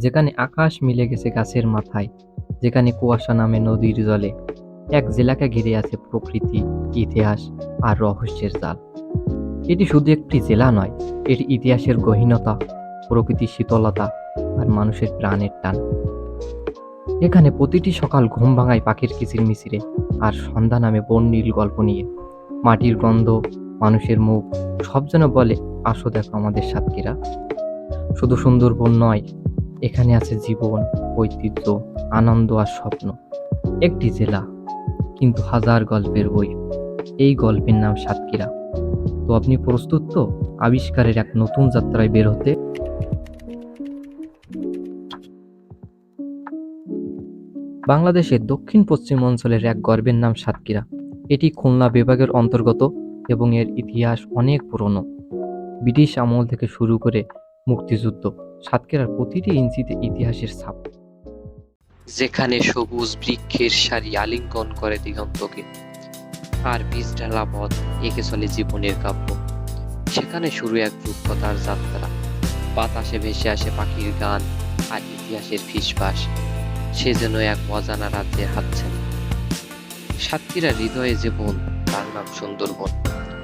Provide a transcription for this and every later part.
যেখানে আকাশ মিলে গেছে গাছের মাথায়, যেখানে কুয়াশা নামে নদীর জলে। এক জেলাকে ঘিরে আছে প্রকৃতি, ইতিহাস আর রহস্যের জাল। এটি শুধু একটি জেলা নয়, এটি ইতিহাসের গহীনতা, প্রকৃতির শীতলতা আর মানুষের প্রাণের টান। এখানে প্রতিটি সকাল ঘুম ভাঙায় পাখির কিচির মিচিরে আর সন্ধ্যা নামে বর্ণিল গল্প নিয়ে। মাটির গন্ধ, মানুষের মুখ, সব যেন বলে, আসো দেখো আমাদের সাতক্ষীরা। শুধু সুন্দরবন নয় এখানে আছে জীবন, ঐতিহ্য, আনন্দ আর স্বপ্ন। একটি জেলা, কিন্তু হাজার গল্পের বই। এই গল্পের নাম সাতক্ষীরা। তো আপনি প্রস্তুত তো? আবিষ্কারের এক নতুন যাত্রায় বের হতে? বাংলাদেশের দক্ষিণ পশ্চিম অঞ্চলের এক গর্বের নাম সাতক্ষীরা। এটি খুলনা বিভাগের অন্তর্গত এবং এর ইতিহাস অনেক পুরনো। ব্রিটিশ আমল থেকে শুরু করে মুক্তিযুদ্ধ। সাতক্ষীরার প্রতিটি ইঞ্চিতে ইতিহাসের ছাপ। যেখানে সবুজ বৃক্ষের সারি আলিঙ্গন করে দিগন্তকে। আর বীজ ঢালা পথ এঁকে চলে জীবনের কাব্য। সেখানে শুরু এক রূপকথার যাত্রা। বাতাসে ভেসে আসে পাখির গান আর ইতিহাসের ফিসফাস। সে যেন এক অজানা রাজ্যের হাতছেন। সাতক্ষীরা হৃদয়ে যে বন, তার নাম সুন্দরবন।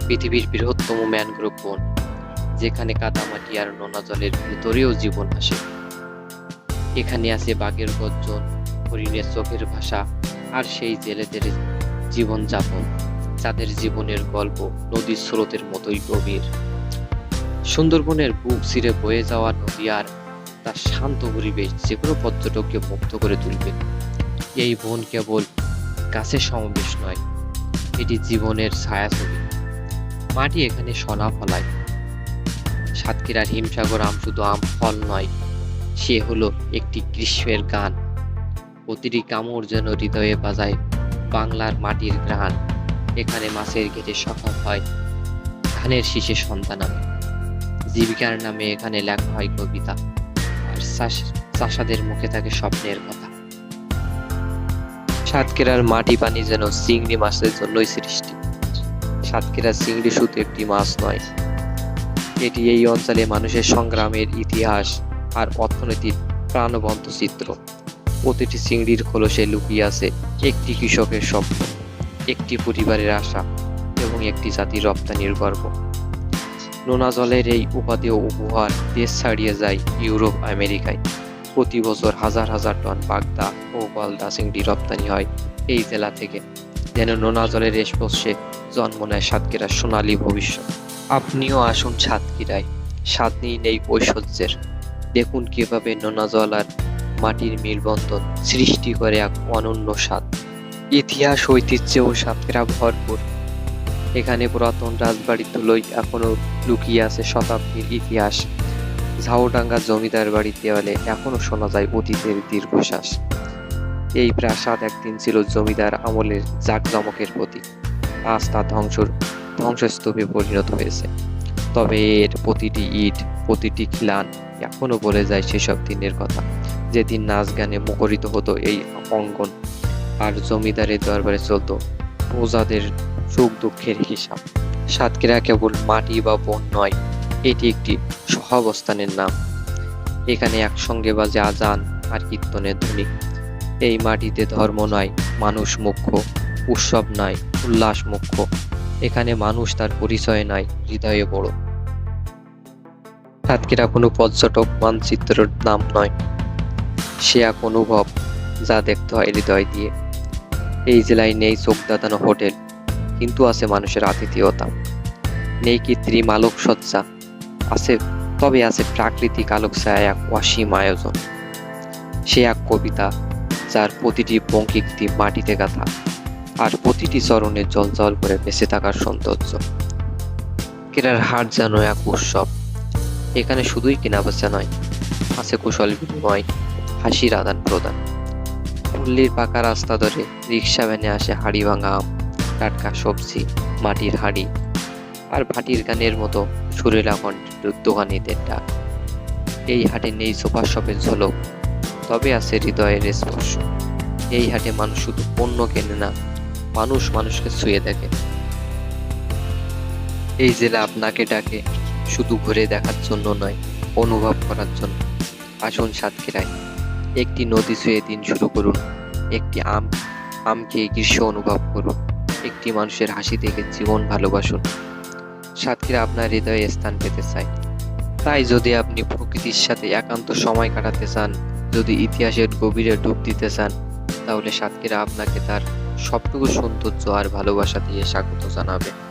পৃথিবীর বৃহত্তম ম্যানগ্রোভ বন। যেখানে কাদামাটি আর নোনা জলের ভেতরেও জীবন আসে। এখানে আছে বাঘের গর্জন, হরিণের চোখের ভাষা, আর সেই জেলেদের জীবন যাপন যাদের জীবনের গল্প নদীর স্রোতের মতোই গভীর। সুন্দরবনের বুক ছিঁড়ে বয়ে যাওয়া নদী আর তার শান্ত পরিবেশ যে কোনো পর্যটককে মুগ্ধ করে তুলবে। এই বন কেবল গাছের সমাবেশ নয়, এটি জীবনের ছায়াছবি। মাটি এখানে সোনা ফলায় সাতক্ষীরার হিমসাগর আম শুধু আম, ফল নয়, সে হলো একটি গ্রীষ্মের গান। প্রতিটি কামড় যেন হৃদয়ে বাজায় বাংলার মাটির গ্রান এখানে মাছের ঘেটে সফল হয়, ধানের শীষে সন্তান নামে। জীবিকার নামে এখানে লেখা হয় কবিতা, আর চাষ- চাষাদের মুখে থাকে স্বপ্নের কথা। সাতক্ষীরার মাটি পানি যেন চিংড়ি মাছের জন্যই সৃষ্টি। সাতক্ষীরার চিংড়ি শুধু একটি মাছ নয় এটি এই অঞ্চলে মানুষের সংগ্রামের ইতিহাস আর অর্থনীতির প্রাণবন্ত চিত্র। প্রতিটি চিংড়ির খোলসে লুকিয়ে আছে একটি কৃষকের স্বপ্ন, একটি পরিবারের আশা এবং একটি জাতির রপ্তানির গর্ব। নোনা জলের এই উপাদেয় উপহার দেশ ছাড়িয়ে যায় ইউরোপ, আমেরিকায়। প্রতি বছর হাজার হাজার টন বাগদা ও গলদা চিংড়ি রপ্তানি হয় এই জেলা থেকে। যেন নোনা জলের স্পর্শে জন্ম নেয় সাতক্ষীরার সোনালী ভবিষ্যৎ। আপনিও আসুন সাতক্ষীরায়। স্বাদ নিয়ে নেই ঐশ্বর্যের। দেখুন কীভাবে নোনা জল আর মাটির মেলবন্ধন সৃষ্টি করে এক অনন্য স্বাদ। ইতিহাস, ঐতিহ্যে ও সাতক্ষীরা ভরপুর। এখানে পুরাতন রাজবাড়ির ধুলোই এখনও লুকিয়ে আছে শতাব্দীর ইতিহাস। ঝাউডাঙ্গা জমিদার বাড়ির দেওয়ালে এখনও শোনা যায় অতীতের দীর্ঘশ্বাস। এই প্রাসাদ একদিন ছিল জমিদার আমলের জাঁকজমকের প্রতীক। আজ তা ধ্বংসর ধ্বংসস্তূপে পরিণত হয়েছে। তবে এর প্রতিটি ইট, প্রতিটি খিলান এখনও বলে যায় সেসব দিনের কথা। যেদিন নাচ গানে মুখরিত হতো এই অঙ্গন, আর জমিদারের দরবারে চলতো প্রজাদের সুখ দুঃখের হিসাব। সাতক্ষীরা কেবল মাটি বা বন নয়, এটি একটি সহাবস্থানের নাম। এখানে একসঙ্গে বাজে আজান আর কীর্তনের ধ্বনি। এই মাটিতে ধর্ম নয়, মানুষ মুখ্য, উৎসব নয়, উল্লাস মুখ্য। এখানে মানুষ তার পরিচয় নাই, হৃদয়ে বড় সাতক্ষীরা কোনো পর্যটক মানচিত্রের নাম নয়। সে এক অনুভব যা দেখতে হয় হৃদয় দিয়ে। এই জেলায় নেই চোখ দাদানো হোটেল, কিন্তু আছে মানুষের আতিথেয়তা। নেই কৃত্রিম আলোকসজ্জা, আছে, তবে আছে প্রাকৃতিক আলোক ছায়া এক অসীম আয়োজন। সে এক কবিতা, যার প্রতিটি পঙ্কিক্তি মাটিতে গাঁথা। আর প্রতিটি চরণে জল জল করে বেঁচে থাকার সৌন্দর্য। কেরার হাট যেন এক উৎসব। এখানে শুধুই কেনা বেচা নয়, আছে কুশল বিনিময়, হাসির আদান প্রদান। পল্লীর পাকা রাস্তা ধরে রিক্সা ভ্যানে আসে হাড়ি ভাঙা আম, টাটকা সবজি, মাটির হাড়ি আর ভাটির গানের মতো সুরেলা কণ্ঠের দোকানিদের ডাক। এই হাটে নেই সোফা শপের ঝলক, তবে আছে হৃদয়ের স্পর্শ। এই হাটে মানুষ শুধু পণ্য কেনে না মানুষ মানুষকে ছুঁয়ে দেখে। এই জেলা আপনাকে ডাকে, শুধু ঘুরে দেখার জন্য নয়, অনুভব করার জন্য। আসুন সাতক্ষীরায়। একটি নদী ছুঁয়ে দিন শুরু করুন। একটি আম আম খেয়ে গ্রীষ্ম অনুভব করুন। একটি মানুষের হাসি দেখে জীবন ভালোবাসুন। সাতক্ষীরা আপনার হৃদয়ে স্থান পেতে চায়। তাই যদি আপনি প্রকৃতির সাথে একান্ত সময় কাটাতে চান, যদি ইতিহাসের গভীরে ডুব দিতে চান, তাহলে সাতক্ষীরা আপনাকে তার সবটুকু সৌন্দর্য আর ভালোবাসা দিয়ে স্বাগত জানাবে।